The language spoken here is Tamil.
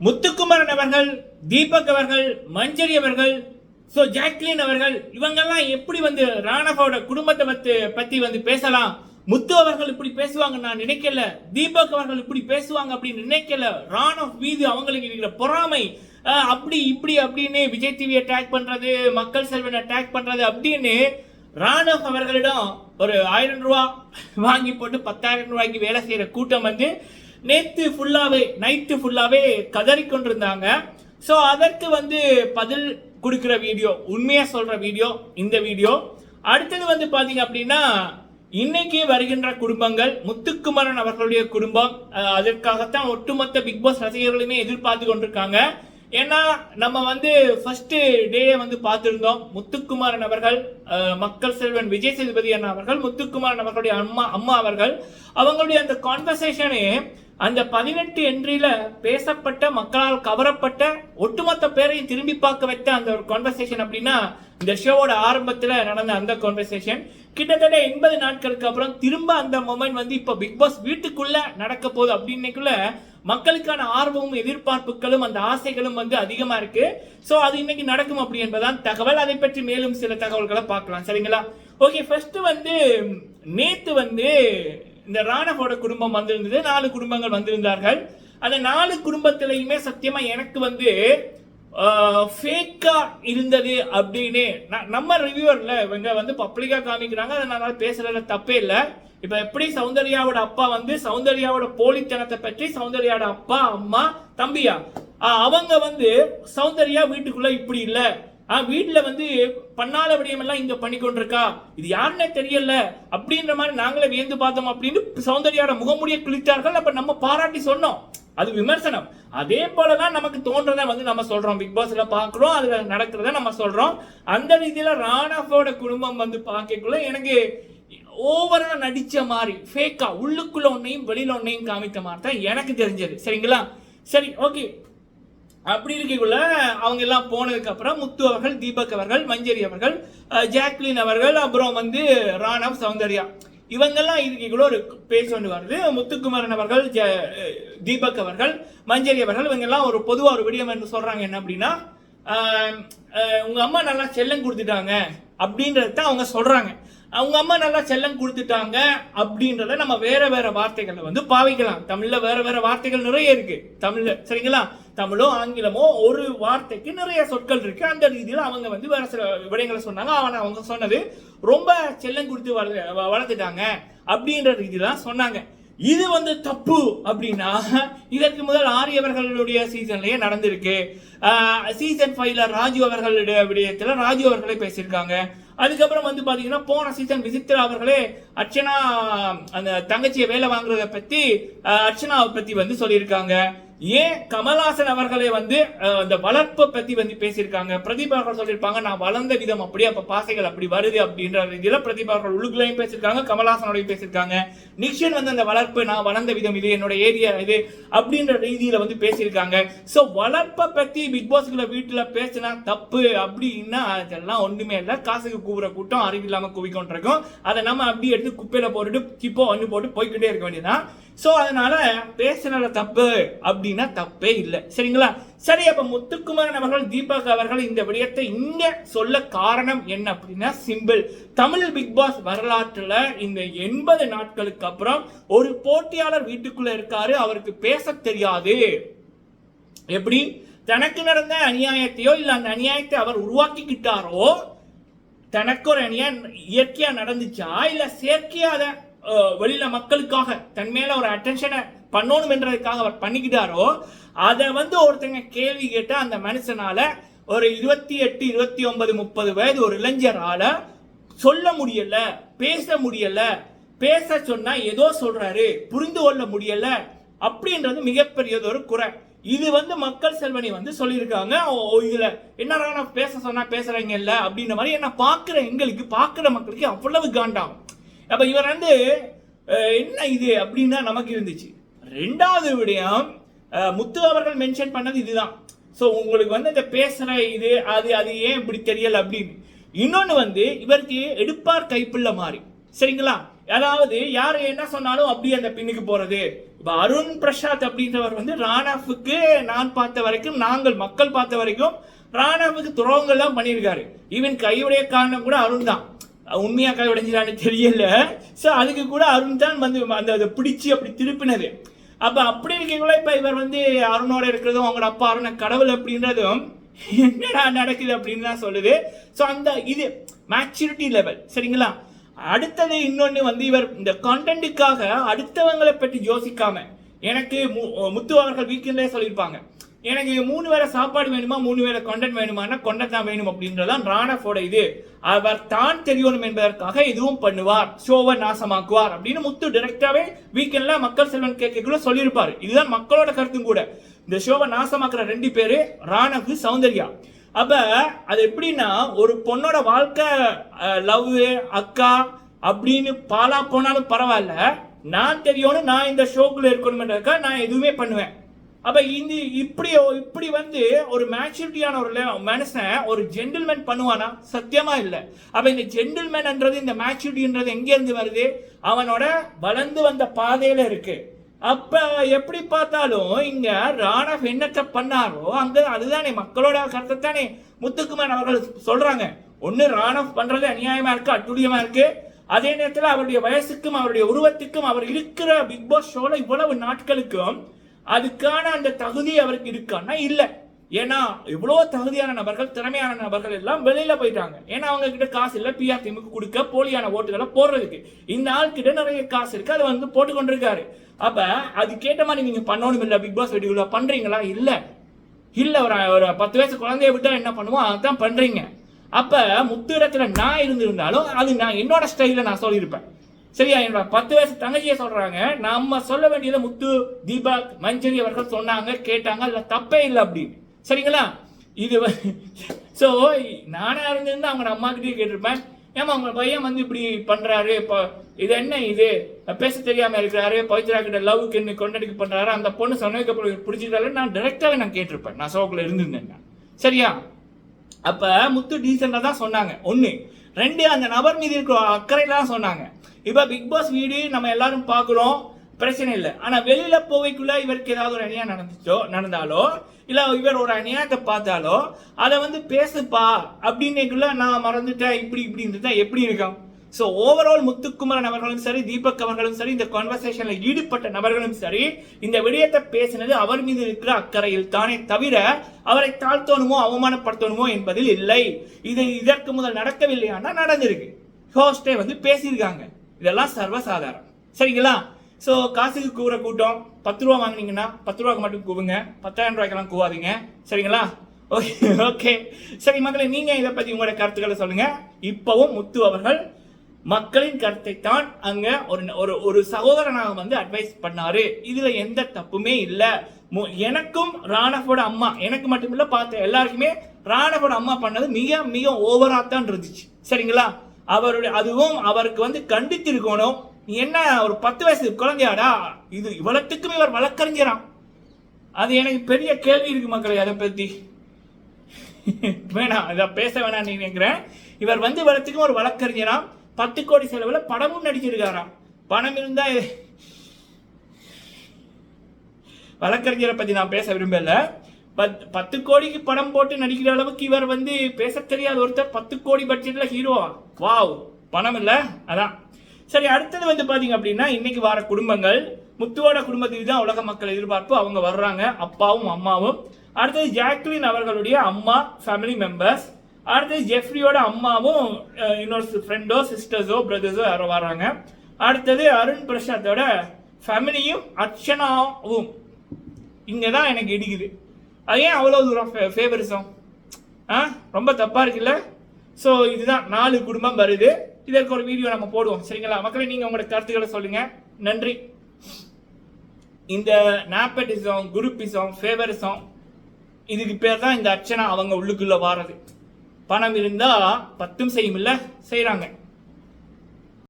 முத்துக்குமரன் அவர்கள் தீபக் அவர்கள் மஞ்சரி அவர்கள் ஸோ ஜாக்லின் அவர்கள் இவங்கெல்லாம் எப்படி வந்து ராணவோட குடும்பத்தை பத்து பத்தி வந்து பேசலாம்? முத்து அவர்கள் இப்படி பேசுவாங்க நான் நினைக்கல. தீபக் அவர்கள் இப்படி பேசுவாங்க அப்படின்னு நினைக்கல. ராணவ் மீது அவங்களுக்கு இருக்கிற பொறாமை அப்படி இப்படி அப்படின்னு விஜய் டிவியை அட்டாக் பண்றது மக்கள் செல்வன் அட்டாக் பண்றது அப்படின்னு ராணவ் அவர்களிடம் ஒரு ஆயிரம் ரூபா வாங்கி போட்டு பத்தாயிரம் ரூபாய்க்கு வேலை செய்யற கூட்டம் வந்து நேத்து ஃபுல்லாகவே நைட்டு ஃபுல்லாகவே கதறிக்கொண்டிருந்தாங்க ஸோ அதற்கு வந்து பதில் கொடுக்குற வீடியோ உண்மையாக சொல்கிற வீடியோ இந்த வீடியோ. அடுத்தது வந்து பார்த்தீங்க அப்படின்னா இன்னைக்கு வருகின்ற குடும்பங்கள் முத்துக்குமரன் அவர்களுடைய குடும்பம் அதற்காகத்தான் ஒட்டுமொத்த பிக் பாஸ் ரசிகர்களுமே எதிர்பார்த்து கொண்டிருக்காங்க. ஏன்னா நம்ம வந்து ஃபர்ஸ்ட் டே வந்து பார்த்துருந்தோம் முத்துக்குமாரன் அவர்கள் மக்கள் செல்வன் விஜய் சேதுபதி அண்ணா அவர்கள் முத்துக்குமாரன் அவர்களுடைய அம்மா அம்மா அவர்கள் அவங்களுடைய அந்த கான்வர்சேஷனே அந்த பதினெட்டு என்ட்ரியில பேசப்பட்ட மக்களால் கவரப்பட்ட ஒட்டுமொத்த பேரையும் திரும்பி பார்க்க வைத்த அந்த ஒரு கான்வர்சேஷன் அப்படின்னா இந்த ஷோவோட ஆரம்பத்துல நடந்த அந்த கான்வர்சேஷன் கிட்டத்தட்ட எண்பது நாட்களுக்கு அப்புறம் திரும்ப அந்த மொமெண்ட் வந்து இப்போ பிக் பாஸ் வீட்டுக்குள்ள நடக்க போகுது அப்படின்னைக்குள்ள மக்களுக்கான ஆர்வமும் எதிர்பார்ப்புகளும் அந்த ஆசைகளும் வந்து அதிகமா இருக்கு. சோ அது இன்னைக்கு நடக்கும் அப்படி என்பதான் தகவல் அதை பற்றி மேலும் சில தகவல்களை பார்க்கலாம். சரிங்களா? ஓகே ஃபர்ஸ்ட் வந்து நேத்து வந்து இந்த ராணவோட குடும்பம் வந்திருந்தது. நாலு குடும்பங்கள் வந்திருந்தார்கள். அந்த நாலு குடும்பத்திலையுமே சத்தியமா எனக்கு வந்து ஃபேக்கா இருந்தது அப்படின்னு ந- நம்ம ரிவ்யூவர்ல இவங்க வந்து பப்ளிக்கா காமிக்கிறாங்க. அதனால பேசுறதுல தப்பே இல்லை. இப்ப எப்படி சௌந்தர்யாவோட அப்பா வந்து சௌந்தர்யாவோட போலித்தனத்தை பற்றி சௌந்தர்யாவோட அப்பா அம்மா தம்பியா? ஆஹ் அவங்க வந்து சௌந்தர்யா வீட்டுக்குள்ள இப்படி இல்ல. ஆஹ் வீட்டுல வந்து பண்ணாத விடயமெல்லாம் இங்க பண்ணி கொண்டிருக்கா. இது யாருன்னே தெரியல. அப்படின்ற மாதிரி நாங்களே வியந்து பார்த்தோம் அப்படின்னு சௌந்தர்யாவோட முகமுடிய கிழித்தார்கள். அப்ப நம்ம பாராட்டி சொன்னோம். அது விமர்சனம். அதே போலதான் நமக்கு தோன்றதை வந்து நம்ம சொல்றோம். பிக் பாஸ்ல பாக்குறோம் அதுல நடக்கிறத நம்ம சொல்றோம். அந்த ரீதியில ராணாஃபோட குடும்பம் வந்து பார்க்கக்குள்ள எனக்கு ஓவராக நடித்த மாதிரி ஃபேக்கா உள்ளுக்குள்ள ஒன்றையும் வெளியில் ஒன்றையும் காமித்த மாதிரி தான் எனக்கு தெரிஞ்சது. சரிங்களா? சரி ஓகே அப்படி இருக்கக்குள்ள அவங்க எல்லாம் போனதுக்கப்புறம் முத்து அவர்கள் தீபக் அவர்கள் மஞ்சரி அவர்கள் ஜாக்லின் அவர்கள் அப்புறம் வந்து ராணவ் சௌந்தர்யா. இவங்கெல்லாம் இருக்கக்குள்ள ஒரு பேச்சு ஒன்று வருது. முத்துக்குமரன் அவர்கள் ஜ- தீபக் அவர்கள் மஞ்சரி அவர்கள் இவங்கெல்லாம் ஒரு பொதுவாக ஒரு விடியம் என்று சொல்கிறாங்க என்ன அப்படின்னா உங்கள் அம்மா நல்லா செல்லம் கொடுத்துட்டாங்க அப்படின்றத அவங்க சொல்கிறாங்க அவங்க அம்மா நல்லா செல்லம் கொடுத்துட்டாங்க அப்படின்றத நம்ம வேற வேற வார்த்தைகளை வந்து பாவிக்கலாம். தமிழ்ல வேற வேற வார்த்தைகள் நிறைய இருக்கு. தமிழ்ல சரிங்களா? தமிழோ ஆங்கிலமோ ஒரு வார்த்தைக்கு நிறைய சொற்கள் இருக்கு. அந்த ரீதியில் அவங்க வந்து வேற சில விடயங்களை சொன்னாங்க. அவன் அவங்க சொன்னது ரொம்ப செல்லம் கொடுத்து வள- வ- வளர்த்துட்டாங்க அப்படின்ற ரீதியெல்லாம் சொன்னாங்க. இது வந்து தப்பு அப்படின்னா இதற்கு முதல் ஆரியவர்களுடைய சீசன்லயே நடந்திருக்கு. சீசன் ஃபைவ்ல ராஜு அவர்களுடைய விடயத்துல ராஜு அவர்களே பேசியிருக்காங்க. அதுக்கப்புறம் வந்து பார்த்தீங்கன்னா போன சீசன் விசித்ரா அவர்களே அர்ச்சனா அந்த தங்கச்சியை வேலை வாங்குறத பற்றி அர்ச்சனாவை பற்றி வந்து சொல்லியிருக்காங்க. ஏன் கமல்ஹாசன் அவர்களை வந்து அந்த வளர்ப்பை பத்தி வந்து பேசியிருக்காங்க? பிரதீப் அவர்கள் சொல்லியிருப்பாங்க நான் வளர்ந்த விதம் அப்படியே அப்ப பாசைகள் அப்படி வருது அப்படின்ற ரீதியில பிரதீப் அவர்கள் பேசியிருக்காங்க கமல்ஹாசனோடையும் பேசியிருக்காங்க. நிக்ஷன் வந்து அந்த வளர்ப்பு நான் வளர்ந்த விதம் இது என்னோட ஏரியா இது அப்படின்ற ரீதியில வந்து பேசியிருக்காங்க. சோ வளர்ப்பை பத்தி பிக் பாஸ்குள்ள வீட்டுல பேசினா தப்பு அப்படின்னா அதெல்லாம் ஒண்ணுமே இல்லை. காசுக்கு கூவுற கூட்டம் அறிவில்லாம குவிக்கொண்டிருக்கும் அதை நம்ம அப்படி எடுத்து குப்பையில போட்டுட்டு கிப்போ வந்து போட்டு போய்க்கிட்டே இருக்க வேண்டியதுதான். சோ அதனால பேசினது தப்பு அப்படி அப்படின்னா தப்பே இல்லை. சரிங்களா? சரி அப்ப முத்துக்குமரன் அவர்கள் தீபக் அவர்கள் இந்த விடயத்தை இங்க சொல்ல காரணம் என்ன அப்படின்னா சிம்பிள். தமிழ் பிக் பாஸ் வரலாற்றுல இந்த எண்பது நாட்களுக்கு அப்புறம் ஒரு போட்டியாளர் வீட்டுக்குள்ள இருக்காரு அவருக்கு பேச தெரியாது. எப்படி? தனக்கு நடந்த அநியாயத்தையோ இல்ல அந்த அநியாயத்தை அவர் உருவாக்கிக்கிட்டாரோ தனக்கு ஒரு அநியாயம் இயற்கையா நடந்துச்சா இல்ல செயற்கையாக அதை வெளியில மக்களுக்காக தன் மேல ஒரு அட்டென்ஷனை பண்ணணும் என்றதுக்காக அவர் பண்ணிக்கிட்டாரோ அதை வந்து ஒருத்தங்க கேள்வி கேட்ட அந்த மனுஷனால ஒரு இருபத்தி எட்டு இருபத்தி ஒன்பது முப்பது வயது ஒரு இளைஞரால சொல்ல முடியல பேச முடியல பேச சொன்னா ஏதோ சொல்றாரு புரிந்து கொள்ள முடியல அப்படின்றது மிகப்பெரியது ஒரு குறை. இது வந்து மக்கள் செல்வனி வந்து சொல்லியிருக்காங்க. ஓ, இதுல என்னடா நான் பேச சொன்னா பேசுறீங்க இல்ல அப்படின்ற மாதிரி என்ன பாக்குற எங்களுக்கு பாக்குற மக்களுக்கு அவ்வளவு காண்டாகும். அப்ப இவர் வந்து என்ன இது? அப்படின்னா நமக்கு இருந்துச்சு. ரெண்டாவது விடயம் முத்து அவர்கள் மென்ஷன் பண்ணது இதுதான். ஸோ உங்களுக்கு வந்து இந்த பேசுகிற இது அது அது ஏன் இப்படி தெரியல அப்படின்னு. இன்னொன்று வந்து இவருக்கு எடுப்பார் கைப்பிள்ள மாதிரி. சரிங்களா? அதாவது யார் என்ன சொன்னாலும் அப்படியே அந்த பின்னுக்கு போறது. இப்போ அருண் பிரசாத் அப்படின்றவர் வந்து ராணாஃபுக்கு நான் பார்த்த வரைக்கும் நாங்கள் மக்கள் பார்த்த வரைக்கும் ராணாவுக்கு துரோகங்கள் தான் பண்ணியிருக்காரு. ஈவன் கையுடைய காரணம் கூட அருண் தான். உண்மையாக கை உடைஞ்சிடான்னு தெரியல. ஸோ அதுக்கு கூட அருண் தான் வந்து அந்த அதை பிடிச்சி அப்படி திருப்பினது. அப்ப அப்படி இருக்கீங்களா இப்ப இவர் வந்து அருணோட இருக்கிறதும் அவங்களோட அப்பா அருண கடவுள் அப்படின்றதும் என்னடா நடக்குது அப்படின்னு தான் சொல்லுது. ஸோ அந்த இது மேச்சூரிட்டி லெவல் சரிங்களா? அடுத்தது இன்னொன்று வந்து இவர் இந்த கண்டென்ட்டுக்காக அடுத்தவங்களை பற்றி யோசிக்காம எனக்கு மு- முத்து அவர்கள் வீக்கெண்ட்லேயே சொல்லியிருப்பாங்க. எனக்கு மூணு வேளை சாப்பாடு வேணுமா மூணு வேளை கண்டென்ட் வேணுமானா கொண்டட் தான் வேணும் அப்படின்றதான் ராணஃபோட இது. அவர் தான் தெரியணும் என்பதற்காக இதுவும் பண்ணுவார். ஷோவை நாசமாக்குவார் அப்படின்னு முத்து டைரக்டாவே வீக்கெண்ட்ல மக்கள் செல்வன் கேட்கக்குள்ள சொல்லியிருப்பார். இதுதான் மக்களோட கருத்தும் கூட. இந்த ஷோவை நாசமாக்குற ரெண்டு பேரு ராணவு சௌந்தர்யா. அப்ப அது எப்படின்னா ஒரு பொண்ணோட வாழ்க்கை லவ் அக்கா அப்படின்னு பாலா போனாலும் பரவாயில்ல. நான் தெரியணும் நான் இந்த ஷோக்குள்ள இருக்கணும்ன்றதுக்காக நான் எதுவுமே பண்ணுவேன். அப்ப இந்த இப்படி இப்படி வந்து ஒரு மேச்சூரிட்டியான ஒரு மனுஷன் ஒரு ஜென்டில்மேன் பண்ணுவானா? சத்தியமா இல்லை. அப்ப இந்த ஜென்டில்மேன்ன்றது இந்த மேச்சூரிட்டின்றது எங்க இருந்து வருது? அவனோட வளர்ந்து வந்த பாதையில இருக்கு. அப்ப எப்படி பார்த்தாலும் இங்க ராணவ் என்னத்தை பண்ணாரோ அங்க அதுதானே மக்களோட கருத்தை தானே முத்துக்குமார் அவர்கள் சொல்றாங்க. ஒன்று ராணவ் பண்றது அநியாயமா இருக்கு அட்டுழியமா இருக்கு. அதே நேரத்தில் அவருடைய வயசுக்கும் அவருடைய உருவத்துக்கும் அவர் இருக்கிற பிக் பாஸ் ஷோல இவ்வளவு நாட்களுக்கும் அதுக்கான அந்த தகுதி அவருக்கு இருக்கான்னா இல்லை. ஏன்னா இவ்வளோ தகுதியான நபர்கள் திறமையான நபர்கள் எல்லாம் வெளியில் போயிட்டாங்க. ஏன்னா அவங்க கிட்ட காசு இல்லை பிஆர் திமுக கொடுக்க போலியான ஓட்டுகளை போடுறதுக்கு. இந்த ஆள் கிட்ட நிறைய காசு இருக்கு அதை வந்து போட்டுக்கொண்டிருக்காரு அப்போ அதுக்கேற்ற மாதிரி நீங்கள் பண்ணணும் இல்லை பிக் பாஸ் வெடிக்குள்ள பண்ணுறீங்களா இல்லை. இல்லை ஒரு ஒரு பத்து வயசு குழந்தைய விட்டால் என்ன பண்ணுவோம்? அதான் பண்ணுறீங்க அப்போ முத்து இடத்துல நான் இருந்திருந்தாலும் அது நான் என்னோட ஸ்டைலில் நான் சொல்லியிருப்பேன். சரியா என்னோட பத்து வயசு தங்கச்சியை சொல்றாங்க. நம்ம சொல்ல வேண்டியதை முத்து தீபக் மஞ்சரி அவர்கள் சொன்னாங்க கேட்டாங்க. அதுல தப்பே இல்லை அப்படின்னு. சரிங்களா? இது ஸோ நானா இருந்திருந்தா அவங்க அம்மா கிட்டே கேட்டிருப்பேன். ஏமா அவங்க பையன் வந்து இப்படி பண்றாரு இப்போ இது என்ன இது? பேச தெரியாம இருக்கிறாரு பவித்ரா கிட்ட லவ்க்கு என்ன கொண்டடிக்கு பண்றாரு அந்த பொண்ணு சொன்னதுக்கு அப்புறம் பிடிச்சிட்டாரு நான் டைரக்டாவே நான் கேட்டிருப்பேன். நான் சோக்கில் இருந்திருந்தேன் சரியா? அப்ப முத்து டீசெண்டா தான் சொன்னாங்க. ஒன்று ரெண்டு அந்த நபர் மீது இருக்கிற அக்கறையில தான் சொன்னாங்க. இப்போ பிக் பாஸ் வீடு நம்ம எல்லாரும் பார்க்குறோம். பிரச்சனை இல்லை. ஆனால் வெளியில் போவைக்குள்ள இவருக்கு ஏதாவது ஒரு அநியாயம் நடந்துச்சோ நடந்தாலோ இல்லை இவர் ஒரு அநியாயத்தை பார்த்தாலோ அதை வந்து பேசுப்பா அப்படின்னுக்குள்ள நான் மறந்துட்டேன் இப்படி இப்படி இருந்துட்டா எப்படி இருக்கும்? ஸோ ஓவரால் முத்துக்குமரன் அவர்களும் சரி தீபக் அவர்களும் சரி இந்த கான்வர்சேஷனில் ஈடுபட்ட நபர்களும் சரி இந்த விடயத்தை பேசினது அவர் மீது இருக்கிற அக்கறையில் தானே தவிர அவரை தாழ்த்தணுமோ அவமானப்படுத்தணுமோ என்பதில் இல்லை. இது இதற்கு முதல் நடக்கவில்லையானா நடந்திருக்கு. ஹோஸ்டே வந்து பேசியிருக்காங்க. இதெல்லாம் சர்வசாதாரணம். சரிங்களா? ஸோ காசுக்கு கூற கூட்டம் பத்து ரூபா வாங்குனீங்கன்னா பத்து ரூபாய்க்கு மட்டும் கூவுங்க. பத்தாயிரம் ரூபாய்க்கெல்லாம் கூவாதீங்க. சரிங்களா? ஓகே ஓகே சரி மக்களை நீங்கள் இதை பற்றி உங்களோட கருத்துக்களை சொல்லுங்கள் இப்போவும் முத்து அவர்கள் மக்களின் கருத்தை தான் அங்கே ஒரு ஒரு ஒரு சகோதரனாக வந்து அட்வைஸ் பண்ணாரு. இதில் எந்த தப்புமே இல்லை. மு- எனக்கும் ராணவோட அம்மா எனக்கு மட்டும் இல்லை பார்த்த எல்லாருக்குமே ராணவோட அம்மா பண்ணது மிக மிக ஓவராக தான் இருந்துச்சு. சரிங்களா? அவருடைய அதுவும் அவருக்கு வந்து கண்டித்திருக்கணும். நீ என்ன ஒரு பத்து வயசு குழந்தையாடா? இது இவ்வளத்துக்கும் இவர் வழக்கறிஞரான் அது எனக்கு பெரிய கேள்வி இருக்கு மக்களை அதை பத்தி. வேணாம் இதை பேச வேணாம் நினைக்கிறேன். இவர் வந்து இவ்வளத்துக்கும் ஒரு வழக்கறிஞராம். பத்து கோடி செலவில் படமும் நடிச்சிருக்காராம். பணம் இருந்தா வழக்கறிஞரை பத்தி நான் பேச விரும்பலை. பத் பத்து கோடிக்கு படம் போட்டு நடிக்கிற அளவுக்கு இவர் வந்து பேச தெரியாத ஒருத்தர் பத்து கோடி பட்ஜெட்டில் ஹீரோவா வாவ் பணம் இல்லை? அதான். சரி அடுத்தது வந்து பாத்தீங்க அப்படின்னா இன்னைக்கு வர குடும்பங்கள். முத்துவோட குடும்பத்துக்கு தான் உலக மக்கள் எதிர்பார்ப்பு. அவங்க வர்றாங்க அப்பாவும் அம்மாவும். அடுத்தது ஜாக்லின் அவர்களுடைய அம்மா ஃபேமிலி மெம்பர்ஸ் அடுத்தது ஜெஃப்ரியோட அம்மாவும் இன்னொரு ஃப்ரெண்டோ சிஸ்டர்ஸோ பிரதர்ஸோ யாரோ வராங்க அடுத்தது அருண் பிரசாத்தோட ஃபேமிலியும் அர்ச்சனாவும். இங்கே தான் எனக்கு இடிக்குது. அது ஏன் அவ்வளோ தூரம் ஃபே ஃபேவரிசம் ஆ? ரொம்ப தப்பாக இருக்குல்ல? ஸோ இதுதான் நாலு குடும்பம் வருது. இதற்கு ஒரு வீடியோ நம்ம போடுவோம். சரிங்களா? மக்களை நீங்கள் உங்களோட கருத்துக்களை சொல்லுங்கள் நன்றி. இந்த நாப்பட்டிசம் குரூப்பிசம் ஃபேவரிசம் இதுக்கு பேர் தான் இந்த அர்ச்சனா அவங்க உள்ளுக்குள்ளே வாரது. பணம் இருந்தால் பத்தும் செய்யும் இல்லை செய்கிறாங்க